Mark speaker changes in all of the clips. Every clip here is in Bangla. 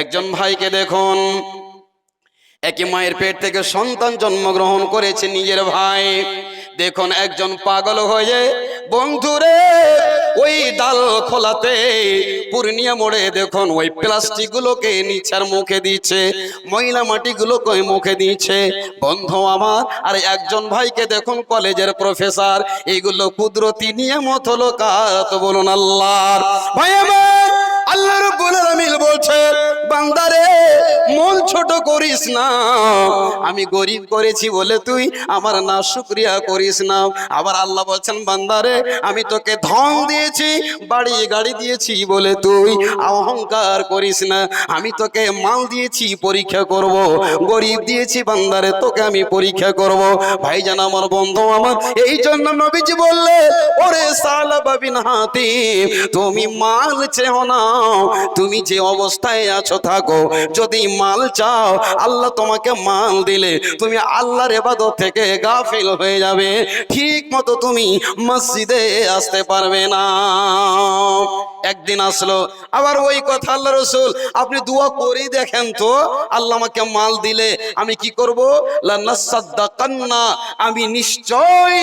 Speaker 1: একজন ভাইকে দেখুন। একই মায়ের পেট থেকে সন্তান জন্মগ্রহণ করেছে নিজের ভাই। দেখুন, একজন পাগল হয়ে, বন্ধুরে, ওই ডাল খোলাতে পূর্ণিয়া মোড়ে দেখুন, ওই প্লাস্টিক গুলোকে নিচার মুখে দিচ্ছে, ময়লা মাটিগুলোকে মুখে দিচ্ছে। বন্ধু আমার, আর একজন ভাইকে দেখুন, কলেজের প্রফেসর এইগুলো কুদরতি নিয়ামত হলো কাত, বলুন আল্লাহর। ভাই আমার, আল্লাহ রব্বুল আলামিন বলছে, বান্দারে, মন ছোট করিস না। আমি গরিব করেছি বলে তুই আমার না শুকরিয়া করিস না। আবার আল্লাহ বলছেন, বান্দারে, আমি তোকে ধন দিয়েছি, বাড়ি গাড়ি দিয়েছি বলে তুই অহংকার করিস না। আমি তোকে মাল দিয়েছি, পরীক্ষা করব। গরিব দিয়েছি, বান্দারে, তোকে আমি পরীক্ষা করব। ভাইজান আমার বন্ধু আমার, এই জন্য নবীজি বললে, ওরে সালাবা বিন হাতিম, তুমি মাল চেও না। তুমি যে অবস্থায় আছো থাকো। যদি মাল চাও, আল্লাহ তোমাকে মাল দিলে তুমি আল্লাহর এবাদত থেকে গাফিল হয়ে যাবে। ঠিক মতো তুমি মসজিদে আসতে পারবে না। একদিন আসলো, আবার ওই কথা আল্লাহ রসুল, আপনি দোয়া করেই দেখেন তো, আল্লাহ আমাকে মাল দিলে আমি কি করব? কান্না আমি নিশ্চয়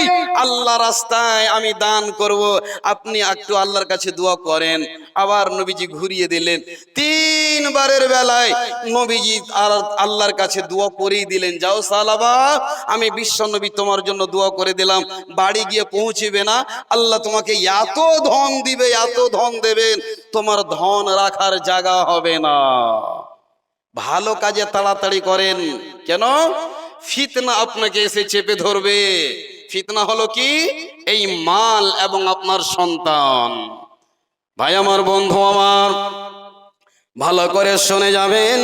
Speaker 1: আল্লাহ রাস্তায় আমি দান করব। আপনি একটু আল্লাহর কাছে দোয়া করেন। আবার নবীজি ঘুরিয়ে দিলেন তিনবারের বেলায় নবীজি আর আল্লাহর কাছে দোয়া করেই দিলেন, যাও সালাবা, আমি বিশ্ব নবী তোমার জন্য দোয়া করে দিলাম, বাড়ি গিয়ে পৌঁছিবে না, আল্লাহ তোমাকে এত ধন দিবে, এত ধন দেবেন তোমার ধন রাখার জায়গা হবে না। ভালো কাজে তাড়াতাড়ি করেন। কেন? ফিতনা আপনাকে এসে চেপে ধরবে। ফিতনা হলো কি? এই মাল এবং আপনার সন্তান। ভাই, আমার বন্ধু আমার ভালো করে শুনে যাবেন।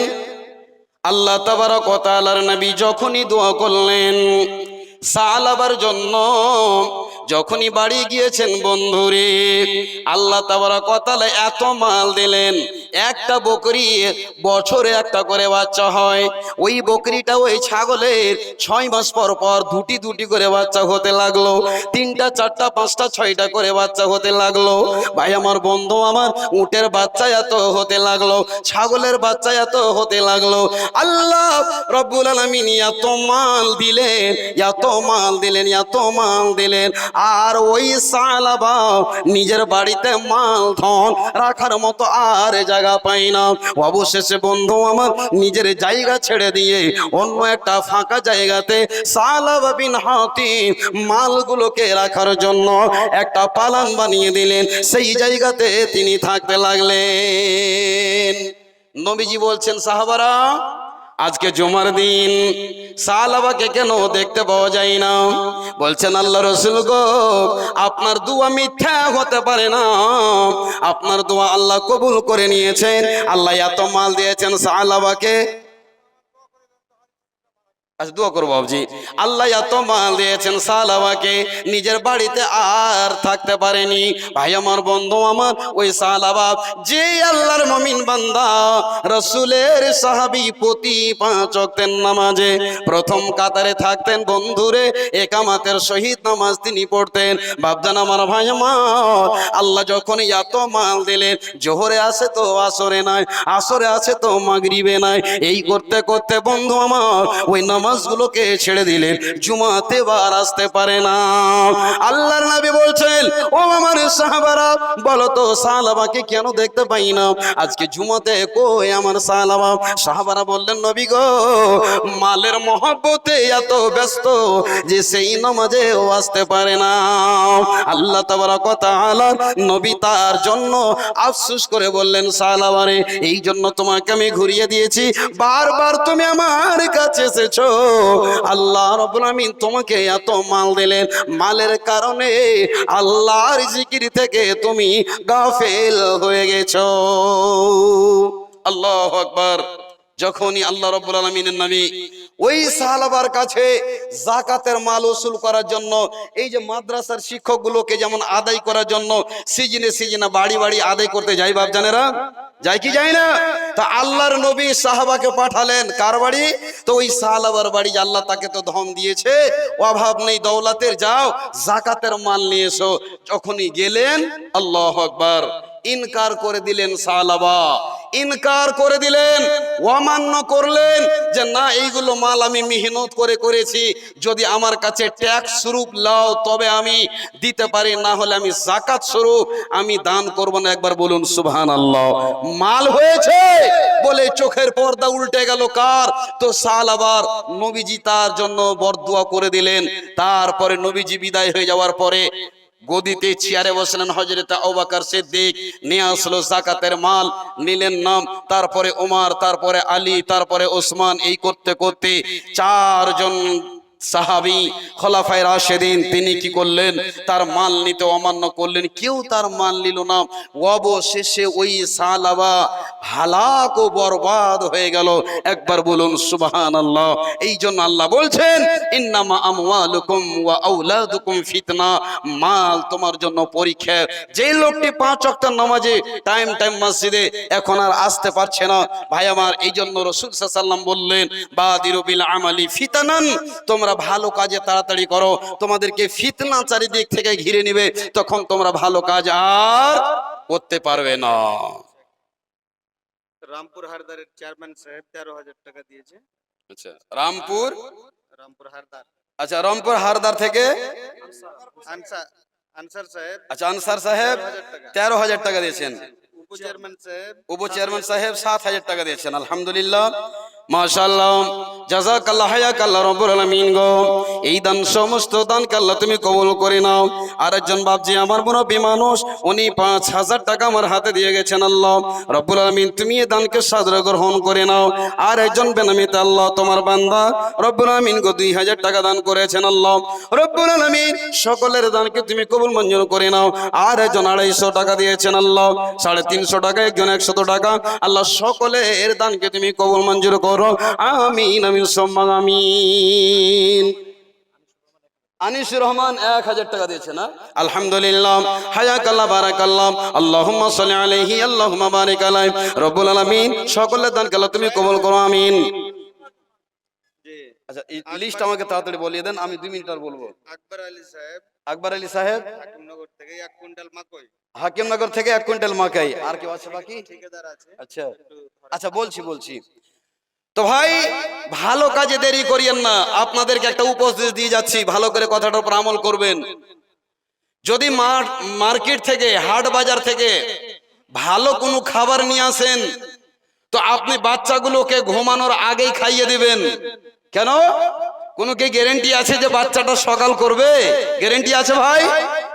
Speaker 1: আল্লাহ তাবার কতালার নবী যখনই দোয়া করলেন সালাবার জন্য যখনই বাড়ি গিয়েছেন বন্ধুরে, আল্লাহ তাবারক ওয়া তাআলা এত মাল দিলেন। একটা বকরি বছরে একটা করে বাচ্চা হয়। ওই বকরিটা ওই ছাগলের ছয় মাস পর পর দুটি দুটি করে বাচ্চা হতে লাগল। তিনটা, চারটা, পাঁচটা, ছয়টা করে বাচ্চা হতে লাগল। ভাই, আমার বন্ধু আমার উটের বাচ্চা এত হতে লাগল, ছাগলের বাচ্চা এত হতে লাগল। আল্লাহ রব্বুল আলামিন এত মাল দিলেন, এত মাল দিলেন, এত মাল দিলেন। আর ওই সালাবা নিজের বাড়িতে মাল ধন রাখার মতো আর জায়গা পাই না। অবশেষে বন্ধু আমার নিজের জায়গা ছেড়ে দিয়ে অন্য একটা ফাঁকা জায়গাতে সালাবা বিন হাতি মালগুলোকে রাখার জন্য একটা পালান বানিয়ে দিলেন। সেই জায়গাতে তিনি থাকতে লাগলেন। নবীজি বলছেন, সাহাবারা আজকে জুমার দিন। সালাবাকে কেন দেখতে পাওয়া যায় না? বলছেন আল্লাহ রসুল গো, আপনার দোয়া মিথ্যা হতে পারে না। আপনার দোয়া আল্লাহ কবুল করে নিয়েছেন। আল্লাহ এত মাল দিয়েছেন সালাবাকে আচ্ছা দোয়া করব বাবজি। আল্লাহ এত মাল দিয়েছেন সালাবাকে, নিজের বাড়িতে আর থাকতে পারেনি। ভাই, আমার বন্ধু, আমার ওই সালাবাব যে আল্লাহর মমিন বান্দা, রসুলের সাহাবি প্রতি পাঁচ নামাজে। প্রথম কাতারে থাকতেন বন্ধুরে, একামাতের শহীদ নামাজ তিনি পড়তেন। বাবজান আমার ভাই, আমার আল্লাহ যখন এত মাল দিলেন, জোহরে আসে তো আসরে নাই, আসরে আছে তো মাগরিবে নাই। এই করতে করতে বন্ধু আমার, ওই নামাজগুলোকে ছেড়ে দিলেন, জুমাতে বার আসতে পারে না। আল্লাহর নবী বলছেন, ও আমার সাহাবারা, বলো তো, সাহাবাকে কেন দেখতে পাই না? আজকে জুমাতে কই আমার সাহাবা সাহাবারা বললেন, নবী গো, মালের মহব্বতে এত ব্যস্ত যে সেই নামাজেও আসতে পারে না। আল্লাহ তাবারক ওয়া তাআলা নবী তার জন্য আফসোস করে বললেন সালাবারে এই জন্য তোমাকে আমি ঘুরিয়ে দিয়েছি। বারবার তুমি আমার কাছে এসেছ। আল্লাহ রাব্বুল আমিন তোমাকে এত মাল দিলেন। মালের কারণে আল্লাহর জিকির থেকে তুমি গাফেল হয়ে গেছো। আল্লাহ আকবার। যখনই আল্লাহ রব্বুল আলমিনের নবী ওই সাহালাবার কাছে জাকাতের মাল উসুল করার জন্য, এই যে মাদ্রাসার শিক্ষকগুলোকে যেমন আদায় করার জন্য, সিজনে সিজনে বাড়ি বাড়ি আদায় করতে যাই বাপজানেরা যাই কি যাই না? তা আল্লাহর নবী সাহাবাকে পাঠালেন, কার বাড়ি? তো ওই সাহাবার বাড়ি আল্লাহ তাকে তো ধন দিয়েছে, অভাব নেই, দৌলাতের যাও, জাকাতের মাল নিয়ে এসো। যখনই গেলেন, আল্লাহ আকবার। ইনকার করে দিলেন সালাবা। ইনকার করে দিলেন, অমান্য করলেন যে না, এইগুলো মাল আমি মেহনত করে করেছি, যদি আমার কাছে ট্যাক্স স্বরূপ লাও, তবে আমি দিতে পারি, না হলে আমি জাকাত স্বরূপ আমি দান করব না। একবার বলুন সুবহান আল্লাহ মাল হয়েছে বলে চোখের পর্দা উল্টে গেল কার? তো সাল আবার নবীজি তার জন্য বরদুয়া করে দিলেন। তারপরে নবীজি বিদায় হয়ে যাওয়ার পরে গদিতে চেয়ারে বসলেন হজরত অবাকার সিদ্দিক। নিয়ে আসলো জাকাতের মাল, নিলেন নাম, তারপরে ওমার তারপরে আলী, তারপরে ওসমান। এই করতে করতে চারজন সাহাবি খলাফায় রাশেদিন, তিনি কি করলেন? তার মাল নিতে অমান্য করলেন। কেউ তার মাল নিল না। অবশেষে ওই সালাবা হালাক ও বরবাদ হয়ে গেল। একবার বলুন সুবহান আল্লাহ এই জন্য আল্লাহ বলছেন, ইন্নামা আমওয়ালুকুম ওয়া আওলাদুকুম ফিতনা। মাল তোমার জন্য পরীক্ষা। যে লোকটি পাঁচ ওয়াক্ত নামাজে, টাইম টাইম মসজিদে, এখন আর আসতে পারছে না। ভাই আমার, এই জন্য রসুল সাল্লাম বললেন, বাদিরু বিল আমালি ফিতানান। তোমরা ভালো কাজে তাড়াতাড়ি করো তোমাদেরকে ফিতনা চারিদিক থেকে ঘিরে নেবে তখন তোমরা ভালো কাজ আর করতে পারবে না।
Speaker 2: রামপুর হারদারের চেয়ারম্যান সাহেব তেরো হাজার টাকা দিয়েছে।
Speaker 1: আচ্ছা রামপুর?
Speaker 2: রামপুর হারদার।
Speaker 1: আচ্ছা রামপুর হারদার থেকে?
Speaker 2: আনসার সাহেব
Speaker 1: আচ্ছা আনসার সাহেব তেরো হাজার টাকা। দিয়েছেন।
Speaker 2: উপ চেয়ারম্যান সাহেব
Speaker 1: সাহেব সাত হাজার টাকা দিয়েছেন আলহামদুলিল্লাহ। মাশাআল্লাহ। জাযাকাল্লাহ হায়াকাল্লাহ রব্বুল আলামিন গো। এই দান সমস্ত দান আল্লাহ তুমি কবুল করে নাও। আর একজন বাপজি আমার মুরব্বী মানুষ, উনি পাঁচ হাজার টাকা আমার হাতে দিয়ে গেছেন আল্লাহ। রব্বুল আলামিন, তুমি এই দানকে সাদরে গ্রহণ করে নাও। আর একজন বেনামিতে আল্লাহ, তোমার বান্দা। রব্বুল আলামিন গো, দুই হাজার টাকা দান করেছেন আল্লাহ। রব্বুল আলামিন, সকলের দানকে তুমি কবুল মঞ্জুর করে নাও। আর একজন আড়াইশো টাকা দিয়েছেন আল্লাহ। সাড়ে তিনশো টাকা, একজন একশত টাকা। আল্লাহ, সকলের দানকে তুমি কবুল মঞ্জুর করো। আমিন আমিন সম্মান আমিন। আনিসুর রহমান এক হাজার টাকা দিয়েছে না? আলহামদুলিল্লাহ। হায়াকাল্লাহ বারাকাল্লাহ। আল্লাহুম্মা সাল্লি আলাইহি আল্লাহুম্মা বারিক আলাইহি রব্বুল আলামিন সকলের দানকে আল্লাহ তুমি কবুল করো আমিন। আচ্ছা এই লিস্ট আমাকে তাড়াতাড়ি বলিয়ে দেন আমি দুই মিনিট আর বলব।
Speaker 2: আকবর আলী সাহেব।
Speaker 1: আকবর আলী সাহেব?
Speaker 2: হাকিমনগর থেকে এক কুইন্টাল মাকই।
Speaker 1: হাকিমনগর থেকে এক কুইন্টাল মাকাই। আর কেউ আছে বাকি?
Speaker 2: ঠিকাদার আছে।
Speaker 1: আচ্ছা। আচ্ছা বলছি বলছি। তো ভাই, ভালো কাজে দেরি করিয়েন না। আপনাদেরকে একটা উপদেশ দিয়ে যাচ্ছি, ভালো করে কথাটার উপর আমল করবেন। যদি মার- মার্কেট থেকে, হাট বাজার থেকে ভালো কোনো খাবার নিয়ে আসেন, তো আপনি বাচ্চাগুলোকে ঘুমানোর আগেই খাইয়ে দিবেন। কেন? কোনো কি গ্যারেন্টি আছে যে বাচ্চাটা সকাল করবে? গ্যারেন্টি আছে ভাই?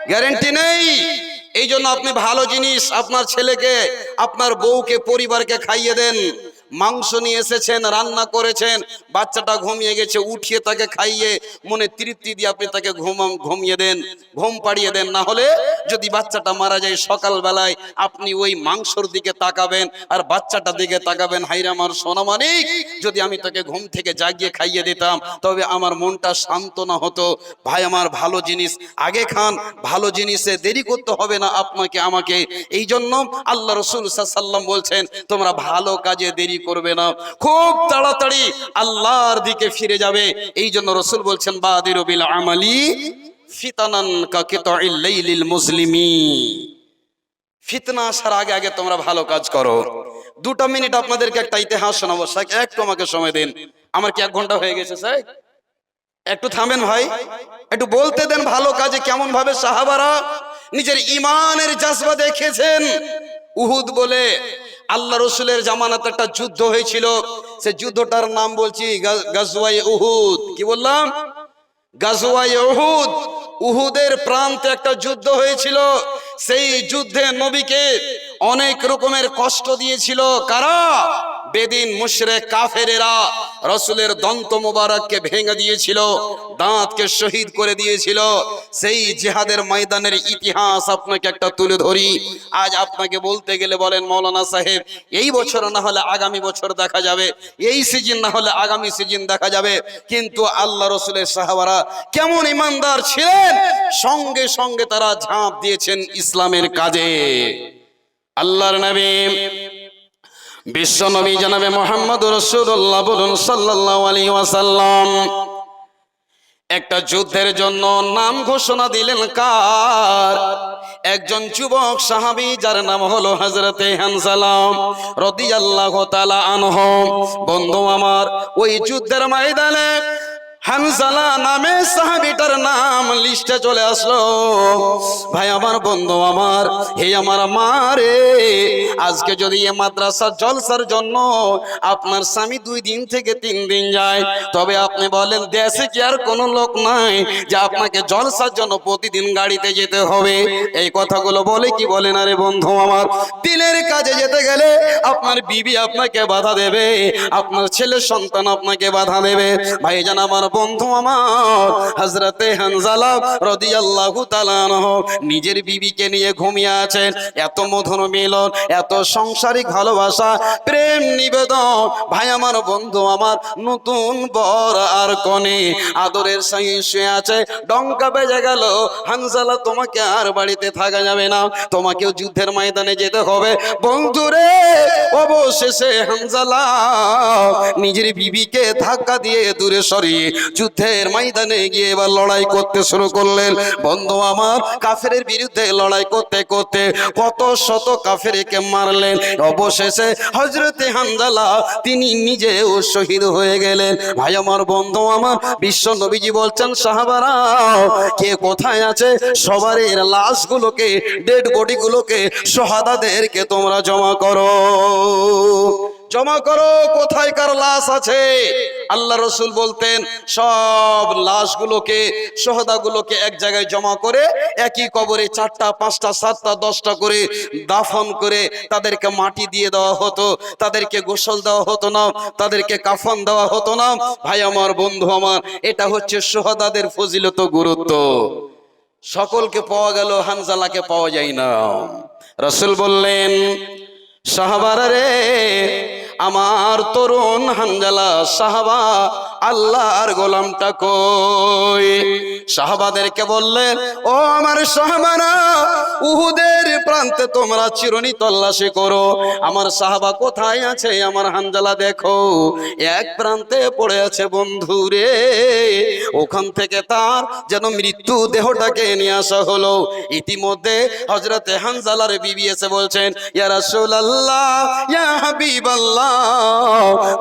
Speaker 1: গ্যারেন্টি নেই। এই জন্য আপনি ভালো জিনিস আপনার ছেলেকে, আপনার বউকে, পরিবারকে খাইয়ে দেন। মাংস নিয়ে এসেছেন, রান্না করেছেন, বাচ্চাটা ঘুমিয়ে গেছে, উঠিয়ে তাকে খাইয়ে মনে তৃপ্তি দিয়ে আপনি তাকে ঘুম, ঘুমিয়ে দেন, ঘুম পাড়িয়ে দেন। না হলে যদি বাচ্চাটা মারা যায় সকালবেলায়, আপনি ওই মাংসর দিকে তাকাবেন আর বাচ্চাটা দিকে তাকাবেন হাইরা আমার সোনামানিক যদি আমি তাকে ঘুম থেকে জাগিয়ে খাইয়ে দিতাম, তবে আমার মনটা শান্ত না হতো। ভাই আমার, ভালো জিনিস আগে খান, ভালো জিনিসে দেরি করতে হবে না আপনাকে, আমাকে। এই জন্য আল্লাহ রসুল সাল্লাম বলছেন, তোমরা ভালো কাজে দেরি করবে না। খুব তাড়াতাড়ি আল্লাহর দিকে ফিরে যাবে। এই জন্য রসুল বলছেন, বাদির আমালি ফিতানান মুসলিমি ফিতনা আসার আগে আগে তোমরা ভালো কাজ করো। দুটো মিনিট আপনাদেরকে একটা ইতিহাস একটু আমাকে সময় দিন। আমার কি এক ঘণ্টা হয়ে গেছে একটু থামেন ভাই। একটু বলতে দেন ভালো কাজে কেমন ভাবে সাহাবারা নিজের ইমানের জাজবা দেখেছেন। উহুদ বলে আল্লাহ রসুলের জামানাতে একটা যুদ্ধ হয়েছিল। সে যুদ্ধটার নাম বলছি গাজওয়াই উহুদ। কি বললাম? গাজওয়াই উহুদ। উহুদের প্রান্তে একটা যুদ্ধ হয়েছিল। সেই যুদ্ধে নবীকে অনেক রকমের কষ্ট দিয়েছিল। কারা? বেদিন মুশরে কাফেরেরা রসুলের দন্ত মোবারককে ভেঙে দিয়েছিল, দাঁতকে শহীদ করে দিয়েছিল। সেই জেহাদের ময়দানের ইতিহাস আপনাকে একটা তুলে ধরি। আজ আপনাকে বলতে গেলে বলেন, মৌলানা সাহেব, এই বছর না হলে আগামী বছর দেখা যাবে, এই সিজন না হলে আগামী সিজন দেখা যাবে। কিন্তু আল্লাহ রসুলের সাহাবারা কেমন ইমানদার ছিলেন? সঙ্গে সঙ্গে তারা ঝাঁপ দিয়েছেন ইসলামের কাজে। আল্লাহর নবী বিশ্ব নবী জানাবে মোহাম্মদ রসুল্লাহ বলুন সাল্লাহ আলী ওয়াসাল্লাম। একটা যুদ্ধের জন্য নাম ঘোষণা দিলেন কার? একজন যুবক সাহাবি যার নাম হলো হজরতে হানসালাম আল্লাহ কতআলা আনহম বন্ধু আমার, ওই যুদ্ধের ময়দানে হানসালা নামে সাহাবিটার নাম লিস্টে চলে আসলো। ভাই, আমার বন্ধু আমার, হে আমার মারে আজকে যদি এ মাদ্রাসার জলসার জন্য আপনার স্বামী দুই দিন থেকে তিন দিন যায়, তবে আপনি বলেন, দেশে কি আর কোনো লোক নাই যে আপনাকে জলসার জন্য প্রতিদিন গাড়িতে যেতে হবে? এই কথাগুলো বলে কি বলে না রে বন্ধু আমার? দিনের কাজে যেতে গেলে আপনার বিবি আপনাকে বাধা দেবে, আপনার ছেলে সন্তান আপনাকে বাধা দেবে। ভাই ভাইজান, আমার বন্ধু আমার হজরতে হানজালা তাআলা আনহু নিজের বিবিকে নিয়ে ঘুমিয়ে আছেন। এত মধুর মিলন, এত সংসারিক ভালোবাসা, প্রেম নিবেদন। ভাই আমার বন্ধু আমার, নতুন বর আর কনে আদরের সঙ্গে শুয়ে আছে। ডঙ্কা বেজে গেল, হানজালা তোমাকে আর বাড়িতে থাকা যাবে না। তোমাকেও যুদ্ধের ময়দানে যেতে হবে। বন্ধুরে অবশেষে হানজালা নিজের বিবিকে ধাক্কা দিয়ে দূরে সরিয়ে যুদ্ধের ময়দানে গিয়ে এবার লড়াই করতে শুরু করলেন। বন্ধু আমার, কাফেরের বিরুদ্ধে লড়াই করতে করতে কত শত কাফেরকে মারলেন। অবশেষে হজরতে হানজালা তিনি নিজেও শহীদ হয়ে গেলেন। ভাই আমার, বন্ধু আমার, বিশ্ব নবীজি বলছেন, সাহাবারা, কে কোথায় আছে? সবারের লাশগুলোকে, ডেড বডিগুলোকে সোহাদাদেরকে তোমরা জমা করো। জমা করো, কোথায় কার লাশ আছে? আল্লাহ রসুল বলতেন, সব লাশগুলোকে, সোহদাগুলোকে এক জায়গায় জমা করে, একই কবরে চারটা, পাঁচটা, সাতটা, দশটা করে দাফন করে তাদেরকে মাটি দিয়ে দেওয়া হতো, তাদেরকে গোসল দেওয়া হতো না, তাদেরকে কাফন দেওয়া হতো না। ভাই, আমার বন্ধু, আমার, এটা হচ্ছে সোহদাদের ফজিলত গুরুত্ব। সকলকে পাওয়া গেল, হানজালাকে পাওয়া যায় না। রসুল বললেন সাহাবারা রে আমার তরুণ হানজালা সাহাবা, আল্লাহর গোলামটা কই? সাহাবাদেরকে বললেন ও আমার সাহাবারা, উহুদের প্রান্তে তোমরা চিরনি তল্লাশি করো। আমার সাহাবা কোথায় আছে? আমার হানজালা দেখো। এক প্রান্তে পড়ে আছে বন্ধু রে। ওখান থেকে তার যেন মৃত্যু দেহটাকে নিয়ে আসা হলো। ইতিমধ্যে হজরতে হানজালার বিবি এসে বলছেন, ইয়া রাসূলুল্লাহ, ইয়া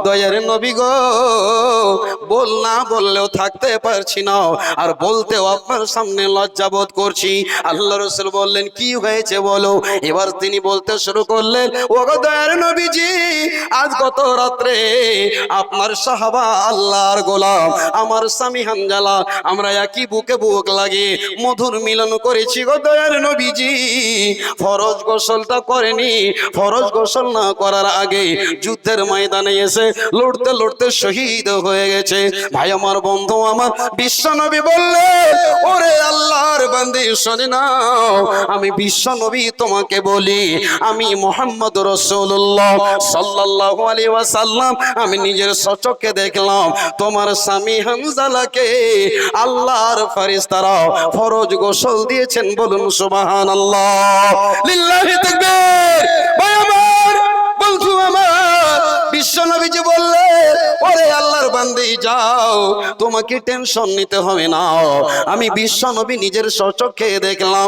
Speaker 1: দয়ার নবী গো, বল না বললেও থাকতে পারছি না, আর বলতেও আপনার সামনে লজ্জা বোধ করছি। আল্লাহ রসুল বললেন, কি হয়েছে বলো? এবার তিনি বলতে শুরু করলেন ও গো দয়ার নবীজি, আজ গত রাত্রে আপনার সাহাবা আল্লাহর গোলাম, আমার স্বামী হানজালা, আমরা একই বুকে বুক লাগে মধুর মিলন করেছি গো দয়ার নবীজি। ফরজ গোসলটা করেনি, ফরজ গোসল না করার আগে যুদ্ধের ময়দানে এসে লড়তে লড়তে শহীদ হয়ে গেছে। ভাই, আমার বন্ধু, আমার বিশ্ব নবী বললে, ওরে আল্লাহর বান্দি, শোনে নাও, আমি বিশ্ব নবী তোমাকে বলি, আমি মোহাম্মদ রসুল্লাহ সাল্লাল্লাহু আলাইহি ওয়াসাল্লাম, আমি নিজের সচক্ষে দেখলাম, তোমার স্বামী হামজালাকে আল্লাহর ফেরেশতারা ফরজ গোসল দিয়েছেন বলুন সুবহানাল্লাহ। লিল্লাহি তাকবীর। আমার বন্ধু, আমার বিশ্ব নবীজি বললে ওরে আল্লাহর বান্দি, যাও, তোমাকে টেনশন নিতে হবে না। আমি বিশ্ব নবী নিজের সচক্ষে দেখলাম